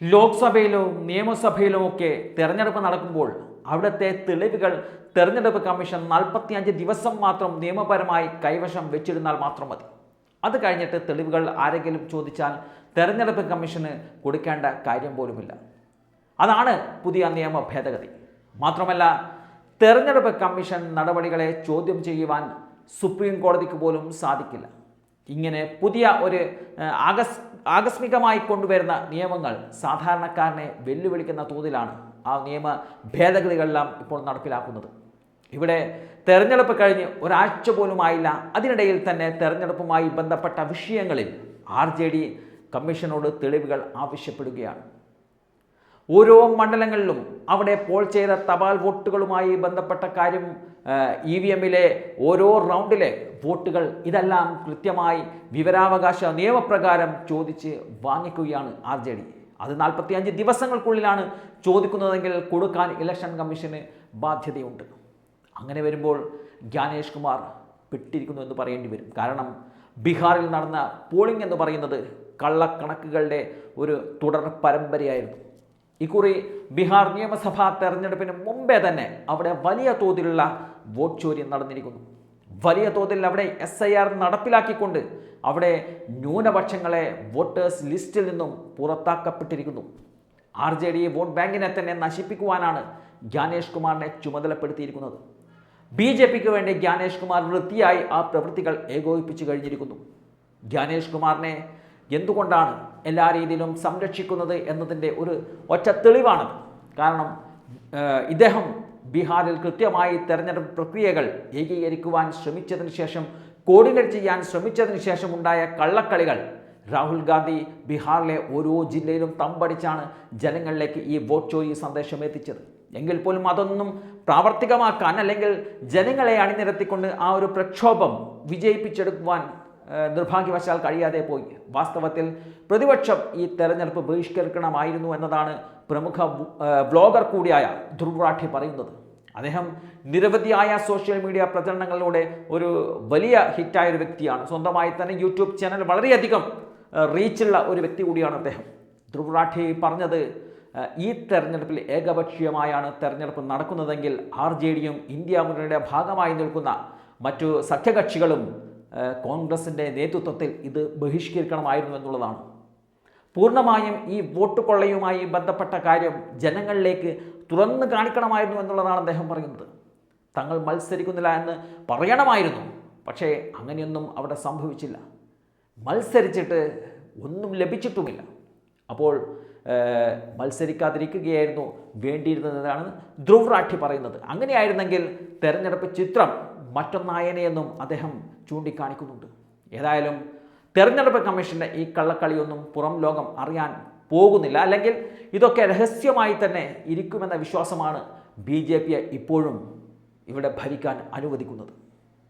ലോക്സഭയിലോ നിയമസഭയിലോ ഒക്കെ തെരഞ്ഞെടുപ്പ് നടക്കുമ്പോൾ അവിടുത്തെ തെളിവുകൾ തെരഞ്ഞെടുപ്പ് കമ്മീഷൻ നാൽപ്പത്തിയഞ്ച് ദിവസം മാത്രം നിയമപരമായി കൈവശം വെച്ചിരുന്നാൽ മാത്രം മതി. അത് കഴിഞ്ഞിട്ട് തെളിവുകൾ ആരെങ്കിലും ചോദിച്ചാൽ തെരഞ്ഞെടുപ്പ് കമ്മീഷന് കൊടുക്കേണ്ട കാര്യം പോലുമില്ല. അതാണ് പുതിയ നിയമ ഭേദഗതി. മാത്രമല്ല തെരഞ്ഞെടുപ്പ് കമ്മീഷൻ നടപടികളെ ചോദ്യം ചെയ്യുവാൻ സുപ്രീം കോടതിക്ക് പോലും സാധിക്കില്ല. ഇങ്ങനെ പുതിയ ഒരു ആകസ് ആകസ്മികമായി കൊണ്ടുവരുന്ന നിയമങ്ങൾ സാധാരണക്കാരനെ വെല്ലുവിളിക്കുന്ന തോതിലാണ് ആ നിയമ ഭേദഗതികളെല്ലാം ഇപ്പോൾ നടപ്പിലാക്കുന്നത്. ഇവിടെ തെരഞ്ഞെടുപ്പ് കഴിഞ്ഞ് ഒരാഴ്ച പോലും ആയില്ല അതിനിടയിൽ തന്നെ തെരഞ്ഞെടുപ്പുമായി ബന്ധപ്പെട്ട വിഷയങ്ങളിൽ ആർ ജെ ഡി കമ്മീഷനോട് തെളിവുകൾ ആവശ്യപ്പെടുകയാണ്. ഓരോ മണ്ഡലങ്ങളിലും അവിടെ പോൾ ചെയ്ത തപാൽ വോട്ടുകളുമായി ബന്ധപ്പെട്ട കാര്യം ഇ വി എമ്മിലെ ഓരോ റൗണ്ടിലെ വോട്ടുകൾ ഇതെല്ലാം കൃത്യമായി വിവരാവകാശ നിയമപ്രകാരം ചോദിച്ച് വാങ്ങിക്കുകയാണ് ആർ ജെ ഡി. അത് നാൽപ്പത്തിയഞ്ച് ദിവസങ്ങൾക്കുള്ളിലാണ് ചോദിക്കുന്നതെങ്കിൽ കൊടുക്കാൻ ഇലക്ഷൻ കമ്മീഷന് ബാധ്യതയുണ്ട്. അങ്ങനെ വരുമ്പോൾ ജ്ഞാനേഷ് കുമാർ പെട്ടിരിക്കുന്നു എന്ന് പറയേണ്ടി വരും. കാരണം ബീഹാറിൽ നടന്ന പോളിംഗ് എന്ന് പറയുന്നത് കള്ളക്കണക്കുകളുടെ ഒരു തുടർ പരമ്പരയായിരുന്നു. ഇക്കുറി ബീഹാർ നിയമസഭാ തെരഞ്ഞെടുപ്പിന് മുമ്പേ തന്നെ അവിടെ വലിയ തോതിലുള്ള വോട്ട് ചോര്യം നടന്നിരിക്കുന്നു. വലിയ തോതിൽ അവിടെ എസ് ഐ ആർ നടപ്പിലാക്കിക്കൊണ്ട് അവിടെ ന്യൂനപക്ഷങ്ങളെ വോട്ടേഴ്സ് ലിസ്റ്റിൽ നിന്നും പുറത്താക്കപ്പെട്ടിരിക്കുന്നു. ആർ ജെ ഡി വോട്ട് ബാങ്കിനെ തന്നെ നശിപ്പിക്കുവാനാണ് ജ്ഞാനേഷ് കുമാറിനെ ചുമതലപ്പെടുത്തിയിരിക്കുന്നത്. ബി ജെ പിക്ക് വേണ്ടി ജ്ഞാനേഷ് കുമാർ വൃത്തിയായി ആ പ്രവൃത്തികൾ ഏകോപിപ്പിച്ചു കഴിഞ്ഞിരിക്കുന്നു. ജ്ഞാനേഷ് കുമാറിനെ എന്തുകൊണ്ടാണ് എല്ലാ രീതിയിലും സംരക്ഷിക്കുന്നത് എന്നതിന്റെ ഒരു ഒറ്റ തെളിവാണത്. കാരണം ഇദ്ദേഹം ബീഹാറിൽ കൃത്യമായി തെരഞ്ഞെടുപ്പ് പ്രക്രിയകൾ ഏകീകരിക്കുവാൻ ശ്രമിച്ചതിന് ശേഷം കോർഡിനേറ്റ് ചെയ്യാൻ ശ്രമിച്ചതിന് ശേഷം ഉണ്ടായ കള്ളക്കളികൾ രാഹുൽ ഗാന്ധി ബീഹാറിലെ ഓരോ ജില്ലയിലും തമ്പടിച്ചാണ് ജനങ്ങളിലേക്ക് ഈ വോട്ട് ചോയി സന്ദേശം എത്തിച്ചത്. എങ്കിൽ പോലും അതൊന്നും പ്രാവർത്തികമാക്കാൻ അല്ലെങ്കിൽ ജനങ്ങളെ അണിനിരത്തിക്കൊണ്ട് ആ ഒരു പ്രക്ഷോഭം വിജയിപ്പിച്ചെടുക്കുവാൻ നിർഭാഗ്യവശാൽ കഴിയാതെ പോയി. വാസ്തവത്തിൽ പ്രതിപക്ഷം ഈ തെരഞ്ഞെടുപ്പ് ബഹിഷ്കരിക്കണമായിരുന്നു എന്നതാണ് പ്രമുഖ ബ്ലോഗർ കൂടിയായ ധ്രുവറാഠി പറയുന്നത്. അദ്ദേഹം നിരവധിയായ സോഷ്യൽ മീഡിയ പ്രചരണങ്ങളിലൂടെ ഒരു വലിയ ഹിറ്റായ ഒരു വ്യക്തിയാണ്. സ്വന്തമായി തന്നെ യൂട്യൂബ് ചാനൽ വളരെയധികം റീച്ചുള്ള ഒരു വ്യക്തി കൂടിയാണ് അദ്ദേഹം. ധ്രുവറാഠി പറഞ്ഞത് ഈ തെരഞ്ഞെടുപ്പിൽ ഏകപക്ഷീയമായാണ് തെരഞ്ഞെടുപ്പ് നടക്കുന്നതെങ്കിൽ ആർ ജെ ഡിയും ഇന്ത്യ മുന്നണിയുടെ ഭാഗമായി നിൽക്കുന്ന മറ്റു സഖ്യകക്ഷികളും കോൺഗ്രസിന്റെ നേതൃത്വത്തിൽ ഇത് ബഹിഷ്കരിക്കണമായിരുന്നു എന്നുള്ളതാണ്. പൂർണമായും ഈ വോട്ട് കൊള്ളയുമായി ബന്ധപ്പെട്ട കാര്യം ജനങ്ങളിലേക്ക് തുറന്നു കാണിക്കണമായിരുന്നു എന്നുള്ളതാണ് അദ്ദേഹം പറയുന്നത്. തങ്ങൾ മത്സരിക്കുന്നില്ല എന്ന് പറയണമായിരുന്നു പക്ഷേ അങ്ങനെയൊന്നും അവിടെ സംഭവിച്ചില്ല. മത്സരിച്ചിട്ട് ഒന്നും ലഭിച്ചിട്ടുമില്ല. അപ്പോൾ മത്സരിക്കാതിരിക്കുകയായിരുന്നു വേണ്ടിയിരുന്നതാണ് ധ്രുവ് റാഠി പറയുന്നത്. അങ്ങനെയായിരുന്നെങ്കിൽ തെരഞ്ഞെടുപ്പ് ചിത്രം മറ്റൊന്നായനെയെന്നും അദ്ദേഹം ചൂണ്ടിക്കാണിക്കുന്നുണ്ട്. ഏതായാലും തെരഞ്ഞെടുപ്പ് കമ്മീഷന്റെ ഈ കള്ളക്കളിയൊന്നും പുറം ലോകം അറിയാൻ പോകുന്നില്ല. അല്ലെങ്കിൽ ഇതൊക്കെ രഹസ്യമായി തന്നെ ഇരിക്കുമെന്ന വിശ്വാസമാണ് ബി ജെ പിയെ ഇപ്പോഴും ഇവിടെ ഭരിക്കാൻ അനുവദിക്കുന്നത്.